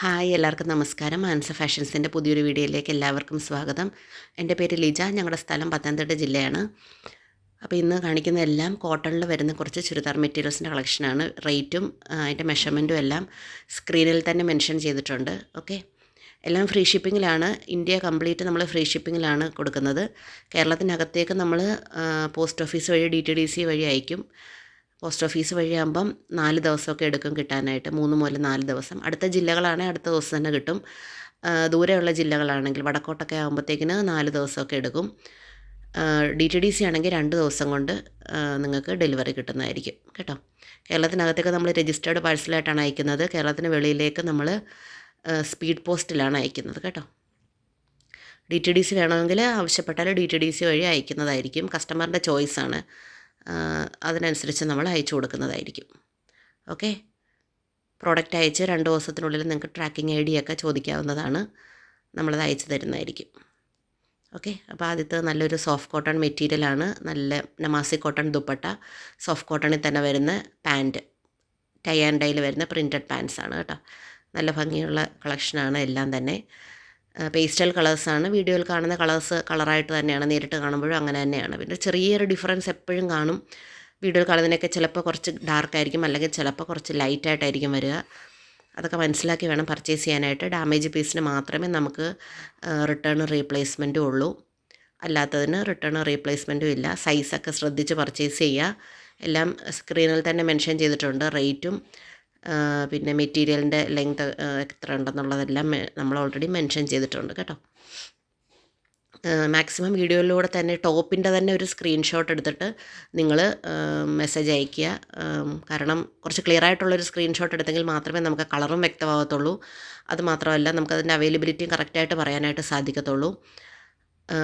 Hi എല്ലാവർക്കും നമസ്കാരം. മാൻസ ഫാഷൻസിന്റെ പുതിയൊരു വീഡിയോയിലേക്ക് എല്ലാവർക്കും സ്വാഗതം. എന്റെ പേര് ലിജ ഞങ്ങളുടെ സ്ഥലം പത്തനംതിട്ട ജില്ലയാണ്. അപ്പോൾ ഇന്ന് കാണിക്കുന്ന എല്ലാം കോട്ടണിൽ വരുന്ന കുറച്ച് ചുരിദാർ മെറ്റീരിയൽസിന്റെ കളക്ഷനാണ്. റേറ്റും അതിന്റെ മെഷർമെന്റും എല്ലാം സ്ക്രീനിൽ തന്നെ മെൻഷൻ ചെയ്തിട്ടുണ്ട്. ഓക്കെ? എല്ലാം ഫ്രീ ഷിപ്പിങ്ങിലാണ്. ഇന്ത്യ കംപ്ലീറ്റ് നമ്മൾ ഫ്രീ ഷിപ്പിങ്ങിലാണ് കൊടുക്കുന്നത്. കേരളത്തിനകത്തേക്ക് നമ്മൾ പോസ്റ്റ് ഓഫീസ് വഴി ഡി ടി ഡി സി വഴി അയക്കും. പോസ്റ്റ് ഓഫീസ് വഴിയാകുമ്പം നാല് ദിവസമൊക്കെ എടുക്കും കിട്ടാനായിട്ട്. മൂന്ന് മുതൽ നാല് ദിവസം. അടുത്ത ജില്ലകളാണെങ്കിൽ അടുത്ത ദിവസം തന്നെ കിട്ടും. ദൂരെയുള്ള ജില്ലകളാണെങ്കിൽ വടക്കോട്ടൊക്കെ ആകുമ്പോഴത്തേക്കിന് നാല് ദിവസമൊക്കെ എടുക്കും. ഡി ടി ഡി സി ആണെങ്കിൽ രണ്ട് ദിവസം കൊണ്ട് നിങ്ങൾക്ക് ഡെലിവറി കിട്ടുന്നതായിരിക്കും. കേട്ടോ? കേരളത്തിനകത്തേക്ക് നമ്മൾ രജിസ്റ്റേർഡ് പാഴ്സലായിട്ടാണ് അയക്കുന്നത്. കേരളത്തിന് വെളിയിലേക്ക് നമ്മൾ സ്പീഡ് പോസ്റ്റിലാണ് അയക്കുന്നത്. കേട്ടോ? ഡി ടി ഡി സി വേണമെങ്കിൽ ആവശ്യപ്പെട്ടാൽ ഡി ടി ഡി സി വഴി അയക്കുന്നതായിരിക്കും. കസ്റ്റമറിന്റെ ചോയ്സാണ്. അതിനനുസരിച്ച് നമ്മൾ അയച്ചു കൊടുക്കുന്നതായിരിക്കും. ഓക്കെ? പ്രോഡക്റ്റ് അയച്ച് രണ്ട് ദിവസത്തിനുള്ളിൽ നിങ്ങൾക്ക് ട്രാക്കിംഗ് ഐ ഒക്കെ ചോദിക്കാവുന്നതാണ്. നമ്മളത് അയച്ചു തരുന്നതായിരിക്കും. ഓക്കെ? അപ്പോൾ ആദ്യത്തെ നല്ലൊരു സോഫ്റ്റ് കോട്ടൺ മെറ്റീരിയലാണ് നല്ല നമാസി കോട്ടൺ ദുപ്പട്ട. സോഫ്റ്റ് കോട്ടണിൽ തന്നെ വരുന്ന പാന്റ് ടൈ ആൻഡ് ഡൈയിൽ വരുന്ന പ്രിന്റഡ് പാൻസ് ആണ് കേട്ടോ. നല്ല ഭംഗിയുള്ള കളക്ഷനാണ് എല്ലാം തന്നെ. പേസ്റ്റൽ കളേഴ്സാണ് വീഡിയോയിൽ കാണുന്ന കളേഴ്സ് കളറായിട്ട് തന്നെയാണ് നേരിട്ട് കാണുമ്പോഴും അങ്ങനെ തന്നെയാണ്. പിന്നെ ചെറിയൊരു ഡിഫറൻസ് എപ്പോഴും കാണും. വീഡിയോയിൽ കാണുന്നതിനൊക്കെ ചിലപ്പോൾ കുറച്ച് ഡാർക്ക് ആയിരിക്കും. അല്ലെങ്കിൽ ചിലപ്പോൾ കുറച്ച് ലൈറ്റായിട്ടായിരിക്കും വരിക. അതൊക്കെ മനസ്സിലാക്കി വേണം പർച്ചേസ് ചെയ്യാനായിട്ട്. ഡാമേജ് പീസിന് മാത്രമേ നമുക്ക് റിട്ടേൺ റീപ്ലേസ്മെന്റും ഉള്ളൂ. അല്ലാത്തതിന് റിട്ടേൺ റീപ്ലേസ്മെന്റും ഇല്ല. സൈസൊക്കെ ശ്രദ്ധിച്ച് പർച്ചേസ് ചെയ്യുക. എല്ലാം സ്ക്രീനിൽ തന്നെ മെൻഷൻ ചെയ്തിട്ടുണ്ട്. റേറ്റും പിന്നെ മെറ്റീരിയലിന്റെ ലെങ്ത് എത്ര ഉണ്ടെന്നുള്ളതെല്ലാം നമ്മൾ ഓൾറെഡി മെൻഷൻ ചെയ്തിട്ടുണ്ട് കേട്ടോ. മാക്സിമം വീഡിയോയിലൂടെ തന്നെ ടോപ്പിന്റെ തന്നെ ഒരു സ്ക്രീൻഷോട്ട് എടുത്തിട്ട് നിങ്ങൾ മെസ്സേജ് അയയ്ക്കുക. കാരണം കുറച്ച് ക്ലിയർ ആയിട്ടുള്ളൊരു സ്ക്രീൻഷോട്ട് എടുത്തെങ്കിൽ മാത്രമേ നമുക്ക് കളറും വ്യക്തമാകത്തുള്ളൂ അത് മാത്രമല്ല നമുക്കതിന്റെ അവൈലബിലിറ്റിയും കറക്റ്റായിട്ട് പറയാനായിട്ട് സാധിക്കത്തുള്ളൂ.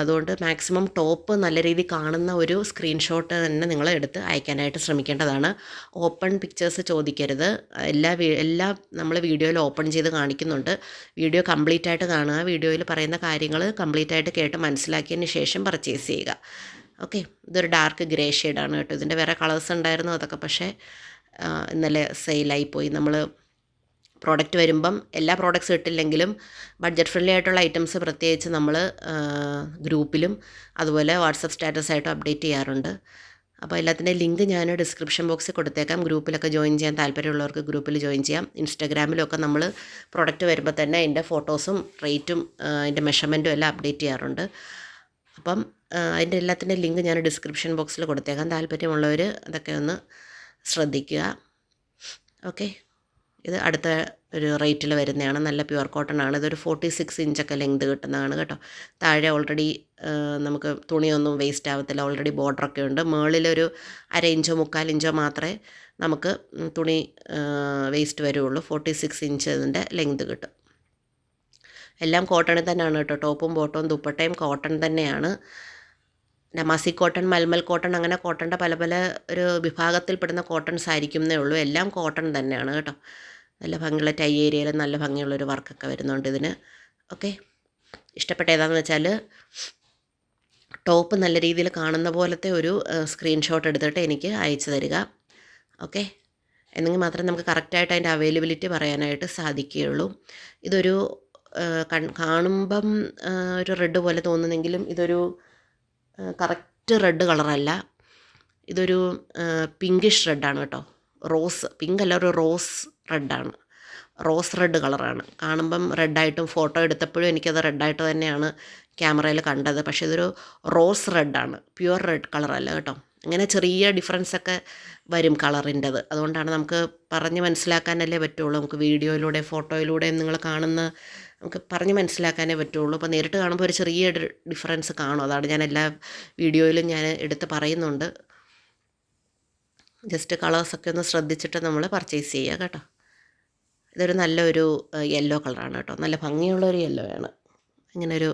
അതുകൊണ്ട് മാക്സിമം ടോപ്പ് നല്ല രീതി കാണുന്ന ഒരു സ്ക്രീൻഷോട്ട് തന്നെ നിങ്ങൾ എടുത്ത് അയക്കാനായിട്ട് ശ്രമിക്കേണ്ടതാണ്. ഓപ്പൺ പിക്ചേഴ്സ് ചോദിക്കരുത്. എല്ലാ എല്ലാ നമ്മൾ വീഡിയോയിൽ ഓപ്പൺ ചെയ്ത് കാണിക്കുന്നുണ്ട്. വീഡിയോ കംപ്ലീറ്റ് ആയിട്ട് കാണുക. വീഡിയോയിൽ പറയുന്ന കാര്യങ്ങൾ കംപ്ലീറ്റ് ആയിട്ട് കേട്ട് മനസ്സിലാക്കിയതിന് ശേഷം പർച്ചേസ് ചെയ്യുക. ഓക്കെ ഇതൊരു ഡാർക്ക് ഗ്രേ ഷെയ്ഡാണ് കേട്ടോ. ഇതിന്റെ വേറെ കളേഴ്സ് ഉണ്ടായിരുന്നു അതൊക്കെ പക്ഷേ ഇന്നലെ സെയിലായി പോയി. നമ്മൾ പ്രോഡക്റ്റ് വരുമ്പം എല്ലാ പ്രോഡക്റ്റ്സ് കിട്ടില്ലെങ്കിലും ബഡ്ജറ്റ് ഫ്രണ്ട്ലി ആയിട്ടുള്ള ഐറ്റംസ് പ്രത്യേകിച്ച് നമ്മൾ ഗ്രൂപ്പിലും അതുപോലെ വാട്സപ്പ് സ്റ്റാറ്റസ് ആയിട്ടും അപ്ഡേറ്റ് ചെയ്യാറുണ്ട്. അപ്പോൾ എല്ലാത്തിന്റെ ലിങ്ക് ഞാൻ ഡിസ്ക്രിപ്ഷൻ ബോക്സിൽ കൊടുത്തേക്കാം. ഗ്രൂപ്പിലൊക്കെ ജോയിൻ ചെയ്യാൻ താല്പര്യമുള്ളവർക്ക് ഗ്രൂപ്പിൽ ജോയിൻ ചെയ്യാം. ഇൻസ്റ്റാഗ്രാമിലൊക്കെ നമ്മൾ പ്രോഡക്റ്റ് വരുമ്പോൾ തന്നെ അതിന്റെ ഫോട്ടോസും റേറ്റും അതിന്റെ മെഷർമെന്റും എല്ലാം അപ്ഡേറ്റ് ചെയ്യാറുണ്ട്. അപ്പം അതിന്റെ എല്ലാത്തിന്റെ ലിങ്ക് ഞാൻ ഡിസ്ക്രിപ്ഷൻ ബോക്സിൽ കൊടുത്തേക്കാം. താല്പര്യമുള്ളവർ അതൊക്കെ ഒന്ന് ശ്രദ്ധിക്കുക. ഓക്കെ. ഇത് അടുത്ത ഒരു റേറ്റിൽ വരുന്നതാണ്. നല്ല പ്യുവർ കോട്ടൺ ആണ്. ഇതൊരു ഫോർട്ടി സിക്സ് ഇഞ്ചൊക്കെ ലെങ്ത് കിട്ടുന്നതാണ് കേട്ടോ. താഴെ ഓൾറെഡി നമുക്ക് തുണിയൊന്നും വേസ്റ്റ് ആവത്തില്ല. ഓൾറെഡി ബോർഡറൊക്കെ ഉണ്ട്. മുകളിലൊരു അര ഇഞ്ചോ മുക്കാൽ ഇഞ്ചോ മാത്രമേ നമുക്ക് തുണി വേസ്റ്റ് വരുള്ളൂ. ഫോർട്ടി സിക്സ് ഇഞ്ച് ഇതിന്റെ ലെങ്ത് കിട്ടും. എല്ലാം കോട്ടണിൽ തന്നെയാണ് കേട്ടോ. ടോപ്പും ബോട്ടവും ദുപ്പട്ടയും കോട്ടൺ തന്നെയാണ്. നമാസി കോട്ടൺ മൽമൽ കോട്ടൺ അങ്ങനെ കോട്ടന്റെ പല പല ഒരു വിഭാഗത്തിൽപ്പെടുന്ന കോട്ടൺസ് ആയിരിക്കും എന്നേ ഉള്ളൂ. എല്ലാം കോട്ടൺ തന്നെയാണ് കേട്ടോ. നല്ല ഭംഗിയുള്ള ടൈ ഏരിയയിൽ നല്ല ഭംഗിയുള്ളൊരു വർക്കൊക്കെ വരുന്നുണ്ട് ഇതിന്. ഓക്കെ. ഇഷ്ടപ്പെട്ട ഏതാണെന്ന് വെച്ചാൽ ടോപ്പ് നല്ല രീതിയിൽ കാണുന്ന പോലത്തെ ഒരു സ്ക്രീൻഷോട്ട് എടുത്തിട്ട് എനിക്ക് അയച്ചു തരിക. ഓക്കെ. എന്നെങ്കിൽ മാത്രം നമുക്ക് കറക്റ്റായിട്ട് അതിന്റെ അവൈലബിലിറ്റി പറയാനായിട്ട് സാധിക്കുകയുള്ളൂ. ഇതൊരു കാണുമ്പം ഒരു റെഡ് പോലെ തോന്നുന്നെങ്കിലും ഇതൊരു കറക്റ്റ് റെഡ് കളറല്ല ഇതൊരു പിങ്കിഷ് റെഡാണ് കേട്ടോ. റോസ് പിങ്ക് അല്ല ഒരു റോസ് റെഡാണ്. റോസ് റെഡ് കളറാണ്. കാണുമ്പം റെഡായിട്ടും ഫോട്ടോ എടുത്തപ്പോഴും എനിക്കത് റെഡായിട്ട് തന്നെയാണ് ക്യാമറയിൽ കണ്ടത്. പക്ഷേ ഇതൊരു റോസ് റെഡാണ്. പ്യുവർ റെഡ് കളറല്ല കേട്ടോ. അങ്ങനെ ചെറിയ ഡിഫറൻസ് ഒക്കെ വരും കളറിന്റെത്. അതുകൊണ്ടാണ് നമുക്ക് പറഞ്ഞ് മനസ്സിലാക്കാനല്ലേ പറ്റുള്ളൂ. നമുക്ക് വീഡിയോയിലൂടെ ഫോട്ടോയിലൂടെ നിങ്ങൾ കാണുന്ന നമുക്ക് പറഞ്ഞ് മനസ്സിലാക്കാനേ പറ്റുള്ളൂ. അപ്പോൾ നേരിട്ട് കാണുമ്പോൾ ഒരു ചെറിയ ഡിഫറൻസ് കാണും. അതാണ് ഞാൻ എല്ലാ വീഡിയോയിലും ഞാൻ എടുത്ത് പറയുന്നുണ്ട്. ജസ്റ്റ് കളേഴ്സൊക്കെ ഒന്ന് ശ്രദ്ധിച്ചിട്ട് നമ്മൾ പർച്ചേസ് ചെയ്യുക കേട്ടോ. ഇതൊരു നല്ലൊരു യെല്ലോ കളറാണ് കേട്ടോ. നല്ല ഭംഗിയുള്ള ഒരു യെല്ലോ ആണ്. ഇങ്ങനെ ഒരു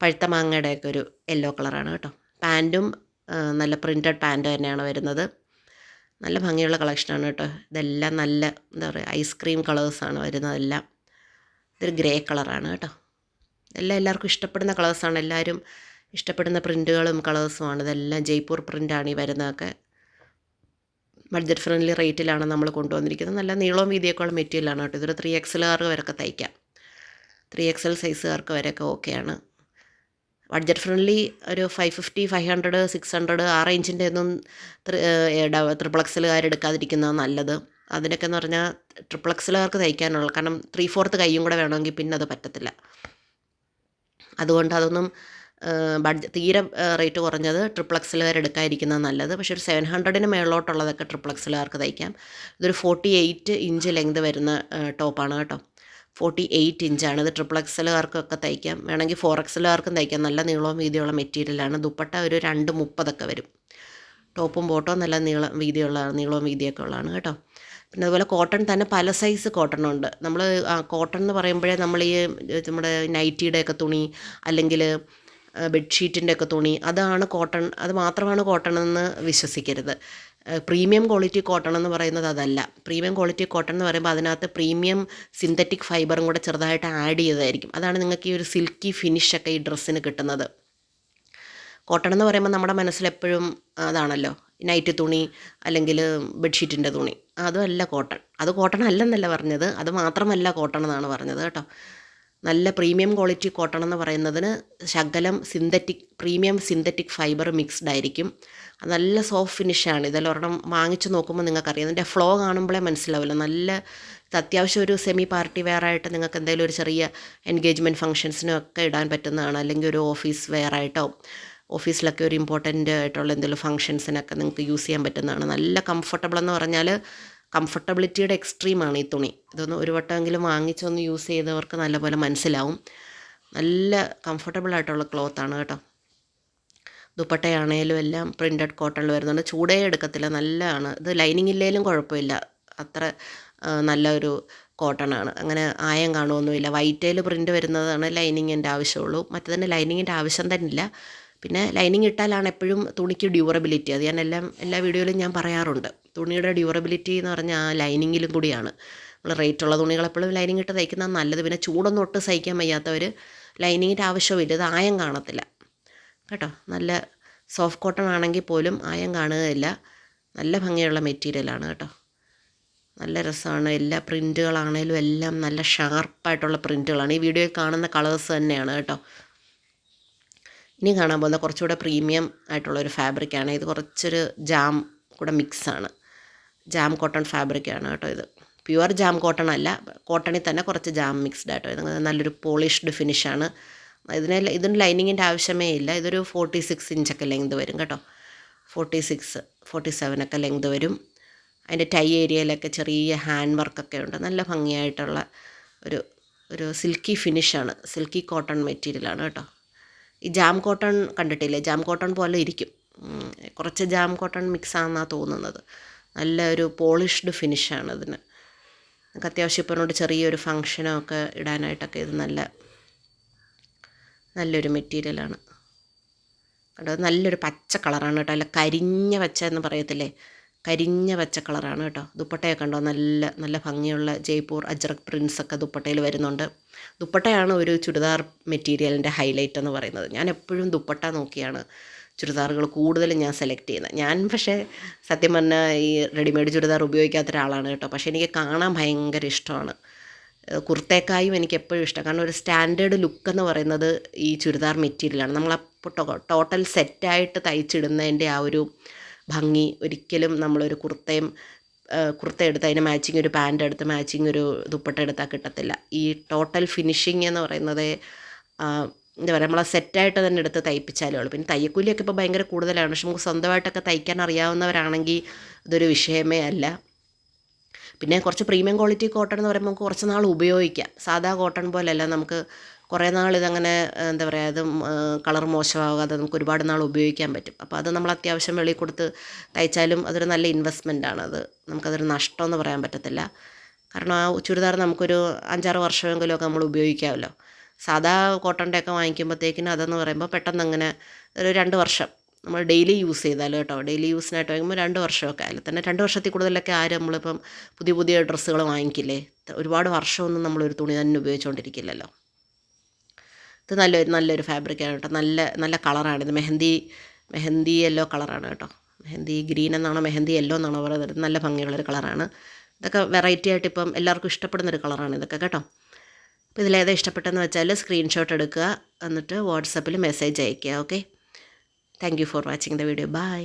പഴുത്ത മാങ്ങയുടെയൊക്കെ ഒരു യെല്ലോ കളറാണ് കേട്ടോ. പാന്റും നല്ല പ്രിന്റഡ് പാന്റ് തന്നെയാണ് വരുന്നത്. നല്ല ഭംഗിയുള്ള കളക്ഷനാണ് കേട്ടോ. ഇതെല്ലാം നല്ല എന്താ പറയുക ഐസ്ക്രീം കളേഴ്സാണ് വരുന്നതെല്ലാം. ഇതൊരു ഗ്രേ കളറാണ് കേട്ടോ. എല്ലാം എല്ലാവർക്കും ഇഷ്ടപ്പെടുന്ന കളേഴ്സാണ് എല്ലാവരും ഇഷ്ടപ്പെടുന്ന പ്രിന്റുകളും കളേഴ്സുമാണ് ഇതെല്ലാം ജയ്പൂർ പ്രിന്റാണ് ഈ വരുന്നതൊക്കെ. ബഡ്ജറ്റ് ഫ്രണ്ട്ലി റേറ്റിലാണ് നമ്മൾ കൊണ്ടുവന്നിരിക്കുന്നത്. നല്ല നീളവും വീതിയൊക്കെ ഉള്ള മെറ്റീരിയലാണ് കേട്ടോ. ഇതൊരു ത്രീ എക്സലുകാർക്ക് വരെയൊക്കെ തയ്ക്കാം. ത്രീ എക്സൽ സൈസുകാർക്ക് വരെയൊക്കെ ഓക്കെയാണ് ബഡ്ജറ്റ് ഫ്രണ്ട്ലി ഒരു five fifty five hundred six hundred ആ റേഞ്ചിന്റെ ഒന്നും ട്രിപ്പിൾ എക്സലുകാർ എടുക്കാതിരിക്കുന്നതാണ് നല്ലത്. അതിനൊക്കെ എന്ന് പറഞ്ഞാൽ ട്രിപ്പിൾ എക്സലുകാർക്ക് തയ്ക്കാനുള്ള കാരണം ത്രീ ഫോർത്ത് കൈയും കൂടെ വേണമെങ്കിൽ പിന്നെ അത് പറ്റത്തില്ല. അതുകൊണ്ട് അതൊന്നും ബഡ്ജറ്റ് തീരെ റേറ്റ് കുറഞ്ഞത് ട്രിപ്പിൾ എക്സലുകാർ എടുക്കാതിരിക്കുന്നത് നല്ലത്. പക്ഷേ ഒരു സെവൻ ഹൺഡ്രഡിന് മേളിലോട്ടുള്ളതൊക്കെ ട്രിപ്പിൾ എക്സലുകാർക്ക് തയ്ക്കാം. ഇതൊരു ഫോർട്ടി എയ്റ്റ് ഇഞ്ച് ലെങ്ത് വരുന്ന ടോപ്പാണ് കേട്ടോ. ഫോർട്ടി എയ്റ്റ് ഇഞ്ചാണ് ഇത് ട്രിപ്പിൾ എക്സലുകാർക്കൊക്കെ തയ്ക്കാം. വേണമെങ്കിൽ ഫോർ എക്സലുകാർക്കും തയ്ക്കാം. നല്ല നീളവും വീതിയുള്ള മെറ്റീരിയലാണ് ദുപ്പട്ട ഒരു രണ്ട് മുപ്പതൊക്കെ വരും. ടോപ്പും ബോട്ടവും നല്ല നീളം വീതിയുള്ള നീളവും വീതിയൊക്കെ ഉള്ളതാണ് കേട്ടോ. പിന്നെ അതുപോലെ കോട്ടൺ തന്നെ പല സൈസ് കോട്ടൺ ഉണ്ട്. നമ്മൾ കോട്ടൺ എന്ന് പറയുമ്പോഴേ നമ്മൾ ഈ നമ്മുടെ നൈറ്റിയുടെയൊക്കെ തുണി അല്ലെങ്കിൽ ബെഡ്ഷീറ്റിന്റെ ഒക്കെ തുണി അതാണ് കോട്ടൺ അത് മാത്രമാണ് കോട്ടൺ എന്ന് വിശ്വസിക്കരുത്. പ്രീമിയം ക്വാളിറ്റി കോട്ടൺ എന്ന് പറയുന്നത് അതല്ല. പ്രീമിയം ക്വാളിറ്റി കോട്ടൺ എന്ന് പറയുമ്പോൾ അതിനകത്ത് പ്രീമിയം സിന്തറ്റിക് ഫൈബറും കൂടെ ചെറുതായിട്ട് ആഡ് ചെയ്തതായിരിക്കും. അതാണ് നിങ്ങൾക്ക് ഈ ഒരു സിൽക്കി ഫിനിഷൊക്കെ ഈ ഡ്രസ്സിന് കിട്ടുന്നത്. കോട്ടൺ എന്ന് പറയുമ്പോൾ നമ്മുടെ മനസ്സിലെപ്പോഴും അതാണല്ലോ നൈറ്റ് തുണി അല്ലെങ്കിൽ ബെഡ്ഷീറ്റിന്റെ തുണി. അതുമല്ല കോട്ടൺ. അത് കോട്ടൺ അല്ലെന്നല്ല പറഞ്ഞത് അത് മാത്രമല്ല കോട്ടൺ എന്നാണ് പറഞ്ഞത് കേട്ടോ. നല്ല പ്രീമിയം ക്വാളിറ്റി കോട്ടൺ എന്ന് പറയുന്നതിന് ശകലം synthetic premium synthetic fibre mixed ആയിരിക്കും. നല്ല സോഫ്റ്റ് ഫിനിഷാണ് ഇതെല്ലാം ഒരെണ്ണം വാങ്ങിച്ച് നോക്കുമ്പോൾ നിങ്ങൾക്കറിയാം. ഇതിന്റെ ഫ്ലോ കാണുമ്പോഴേ മനസ്സിലാവില്ല. നല്ല അത്യാവശ്യം ഒരു സെമി പാർട്ടി വെയർ ആയിട്ട് നിങ്ങൾക്ക് എന്തെങ്കിലും ഒരു ചെറിയ എൻഗേജ്മെന്റ് ഫംഗ്ഷൻസിനും ഒക്കെ ഇടാൻ പറ്റുന്നതാണ്. അല്ലെങ്കിൽ ഒരു ഓഫീസ് വെയർ ആയിട്ടോ ഓഫീസിലൊക്കെ ഒരു ഇമ്പോർട്ടന്റ് ആയിട്ടുള്ള എന്തെങ്കിലും ഫംഗ്ഷൻസിനൊക്കെ നിങ്ങൾക്ക് യൂസ് ചെയ്യാൻ പറ്റുന്നതാണ്. നല്ല കംഫർട്ടബിൾ എന്ന് പറഞ്ഞാൽ കംഫർട്ടബിലിറ്റിയുടെ എക്സ്ട്രീമാണ് ഈ തുണി. ഇതൊന്ന് ഒരു വട്ടമെങ്കിലും വാങ്ങിച്ചൊന്ന് യൂസ് ചെയ്തവർക്ക് നല്ലപോലെ മനസ്സിലാവും. നല്ല കംഫർട്ടബിൾ ആയിട്ടുള്ള ക്ലോത്ത് ആണ് കേട്ടോ. ദുപ്പട്ടയാണേലും എല്ലാം പ്രിന്റഡ് കോട്ടണിൽ വരുന്നുണ്ട്. ചൂടേ എടുക്കത്തില്ല നല്ലതാണ്. ഇത് ലൈനിങ് ഇല്ലേലും കുഴപ്പമില്ല. അത്ര നല്ലൊരു കോട്ടണാണ് അങ്ങനെ ആയം കാണുമൊന്നുമില്ല വൈറ്റേൽ പ്രിന്റ് വരുന്നതാണ് ലൈനിങ്ങിന്റെ ആവശ്യമുള്ളൂ. മറ്റേതന്നെ ലൈനിങ്ങിന്റെ ആവശ്യം തന്നെ ഇല്ല പിന്നെ ലൈനിങ് ഇട്ടാലാണ് എപ്പോഴും തുണിക്ക് ഡ്യൂറബിലിറ്റി അത് ഞാൻ എല്ലാം എല്ലാ വീഡിയോയിലും ഞാൻ പറയാറുണ്ട്. തുണിയുടെ ഡ്യൂറബിലിറ്റി എന്ന് പറഞ്ഞാൽ ആ ലൈനിങ്ങിലും കൂടിയാണ് നമ്മൾ റേറ്റുള്ള തുണികൾ എപ്പോഴും ലൈനിങ് ഇട്ട് തയ്ക്കുന്നത് നല്ലത്. പിന്നെ ചൂടൊന്നും ഒട്ട് സഹിക്കാൻ വയ്യാത്തവർ ലൈനിങ്ങിന്റെ ആവശ്യമില്ല ഇത് ആയം കാണത്തില്ല. കേട്ടോ? നല്ല സോഫ്റ്റ് കോട്ടൺ ആണെങ്കിൽ പോലും ആയം കാണുകയില്ല. നല്ല ഭംഗിയുള്ള മെറ്റീരിയലാണ് കേട്ടോ. നല്ല രസമാണ്. എല്ലാ പ്രിന്റുകളാണേലും എല്ലാം നല്ല ഷാർപ്പായിട്ടുള്ള പ്രിന്റുകളാണ് ഈ വീഡിയോയിൽ കാണുന്ന കളേഴ്സ് തന്നെയാണ് കേട്ടോ. ഇനി കാണാൻ പോകുന്ന കുറച്ചുകൂടെ പ്രീമിയം ആയിട്ടുള്ളൊരു ഫാബ്രിക്കാണ് ഇത് കുറച്ചൊരു ജാം കൂടെ മിക്സാണ് ജാം കോട്ടൺ ഫാബ്രിക്കാണ് കേട്ടോ ഇത്. പ്യുവർ ജാം കോട്ടൺ അല്ല കോട്ടണിൽ തന്നെ കുറച്ച് ജാം മിക്സ്ഡ് ആയിട്ടോ ഇത്. നല്ലൊരു പോളിഷ്ഡ് ഫിനിഷാണ് ഇതിന് ഇതിന് ലൈനിങ്ങിന്റെ ആവശ്യമേ ഇല്ല. ഇതൊരു ഫോർട്ടി സിക്സ് ഇഞ്ചൊക്കെ ലെങ്ത് വരും കേട്ടോ. ഫോർട്ടി സിക്സ് ഫോർട്ടി സെവനൊക്കെ ലെങ്ത് വരും. അതിന്റെ ടൈ ഏരിയയിലൊക്കെ ചെറിയ ഹാൻഡ് വർക്കൊക്കെ ഉണ്ട്. നല്ല ഭംഗിയായിട്ടുള്ള ഒരു ഒരു സിൽക്കി ഫിനിഷാണ് സിൽക്കി കോട്ടൺ മെറ്റീരിയലാണ് കേട്ടോ. ഈ ജാം കോട്ടൺ കണ്ടിട്ടില്ലേ? ജാം കോട്ടൺ പോലെ ഇരിക്കും. കുറച്ച് ജാം കോട്ടൺ മിക്സ് ആണെന്നാണ് തോന്നുന്നത്. നല്ല ഒരു പോളിഷ്ഡ് ഫിനിഷാണ് അതിന്. നമുക്ക് അത്യാവശ്യം ഇപ്പോൾ ചെറിയൊരു ഫങ്ഷനോ ഒക്കെ ഇടാനായിട്ടൊക്കെ ഇത് നല്ല നല്ലൊരു മെറ്റീരിയലാണ് കണ്ടോ? നല്ലൊരു പച്ച കളറാണ് കേട്ടോ. അല്ല കരിഞ്ഞ പച്ച എന്ന് പറയത്തില്ലേ? കരിഞ്ഞ പച്ച കളറാണ് കേട്ടോ. ദുപ്പട്ടയൊക്കെ കണ്ടോ? നല്ല നല്ല ഭംഗിയുള്ള ജയ്പൂർ അജ്രക് പ്രിൻസ് ഒക്കെ ദുപ്പട്ടയിൽ വരുന്നുണ്ട്. ദുപ്പട്ടയാണ് ഒരു ചുരിദാർ മെറ്റീരിയലിന്റെ ഹൈലൈറ്റ് എന്ന് പറയുന്നത്. ഞാൻ എപ്പോഴും ദുപ്പട്ട നോക്കിയാണ്. ചുരിദാറുകൾ കൂടുതലും ഞാൻ സെലക്ട് ചെയ്യുന്നത് ഞാൻ പക്ഷേ സത്യം പറഞ്ഞാൽ ഈ റെഡിമെയ്ഡ് ചുരിദാർ ഉപയോഗിക്കാത്ത ഒരാളാണ് കേട്ടോ. പക്ഷേ എനിക്ക് കാണാൻ ഭയങ്കര ഇഷ്ടമാണ്. കുർത്തേക്കായും എനിക്ക് എപ്പോഴും ഇഷ്ടം. കാരണം ഒരു സ്റ്റാൻഡേർഡ് ലുക്ക് എന്ന് പറയുന്നത് ഈ ചുരിദാർ മെറ്റീരിയലാണ് നമ്മൾ ടോട്ടൽ സെറ്റായിട്ട് തയ്ച്ചിടുന്നതിന്റെ ആ ഒരു ഭംഗി ഒരിക്കലും നമ്മളൊരു കുർത്തയും കുർത്ത എടുത്ത് അതിന് മാച്ചിങ് ഒരു പാന്റ് എടുത്ത് മാച്ചിങ് ഒരു ദുപ്പട്ട എടുത്താൽ കിട്ടത്തില്ല. ഈ ടോട്ടൽ ഫിനിഷിങ് എന്ന് പറയുന്നത് എന്താ പറയുക നമ്മളെ സെറ്റായിട്ട് തന്നെ എടുത്ത് തയ്പ്പിച്ചാലേ ഉള്ളൂ. പിന്നെ തയ്യക്കൂലിയൊക്കെ ഇപ്പോൾ ഭയങ്കര കൂടുതലാണ്. പക്ഷെ നമുക്ക് സ്വന്തമായിട്ടൊക്കെ തയ്ക്കാൻ അറിയാവുന്നവരാണെങ്കിൽ ഇതൊരു വിഷയമേ അല്ല. പിന്നെ കുറച്ച് പ്രീമിയം ക്വാളിറ്റി കോട്ടൺ എന്ന് പറയുമ്പോൾ നമുക്ക് കുറച്ച് നാൾ ഉപയോഗിക്കാം. സാധാ കോട്ടൺ പോലെയല്ല നമുക്ക് കുറേ നാൾ ഇതങ്ങനെ എന്താ പറയുക ഇത് കളർ മോശമാകാതെ നമുക്ക് ഒരുപാട് നാൾ ഉപയോഗിക്കാൻ പറ്റും. അപ്പോൾ അത് നമ്മൾ അത്യാവശ്യം വെളിയിൽ കൊടുത്ത് തയ്ച്ചാലും അതൊരു നല്ല ഇൻവെസ്റ്റ്മെന്റ് ആണ്. അത് നമുക്കതൊരു നഷ്ടമെന്ന് പറയാൻ പറ്റത്തില്ല. കാരണം ആ ചുരിദാർ നമുക്കൊരു അഞ്ചാറ് വർഷമെങ്കിലും ഒക്കെ നമ്മൾ ഉപയോഗിക്കാമല്ലോ. സാധാ കോട്ടന്റെ ഒക്കെ വാങ്ങിക്കുമ്പോഴത്തേക്കിന് അതെന്ന് പറയുമ്പോൾ പെട്ടെന്ന് അങ്ങനെ ഒരു രണ്ട് വർഷം നമ്മൾ ഡെയിലി യൂസ് ചെയ്താൽ കേട്ടോ. ഡെയിലി യൂസിനായിട്ട് വാങ്ങുമ്പോൾ രണ്ട് വർഷമൊക്കെ. അതിൽ തന്നെ രണ്ട് വർഷത്തിൽ കൂടുതലൊക്കെ ആരും നമ്മളിപ്പം പുതിയ പുതിയ ഡ്രസ്സുകൾ വാങ്ങിക്കില്ലേ? ഒരുപാട് വർഷമൊന്നും നമ്മളൊരു തുണി തന്നെ ഉപയോഗിച്ചുകൊണ്ടിരിക്കില്ലല്ലോ ഇത് നല്ലൊരു നല്ലൊരു ഫാബ്രിക്കാണ് കേട്ടോ. നല്ല നല്ല കളറാണ് ഇത് മെഹന്തി മെഹന്തി യെല്ലോ കളറാണ് കേട്ടോ. മെഹന്തി ഗ്രീൻ എന്നാണോ മെഹന്തി യെല്ലോ എന്നാണോ പറയുന്നത്. നല്ല ഭംഗിയുള്ളൊരു കളറാണ് ഇതൊക്കെ വെറൈറ്റി ആയിട്ട് ഇപ്പം എല്ലാവർക്കും ഇഷ്ടപ്പെടുന്നൊരു കളറാണ് ഇതൊക്കെ കേട്ടോ. അപ്പോൾ ഇതിലേതാ ഇഷ്ടപ്പെട്ടെന്ന് വെച്ചാൽ സ്ക്രീൻഷോട്ട് എടുക്കുക. എന്നിട്ട് വാട്സപ്പിൽ മെസ്സേജ് അയയ്ക്കുക okay thank you for watching the video bye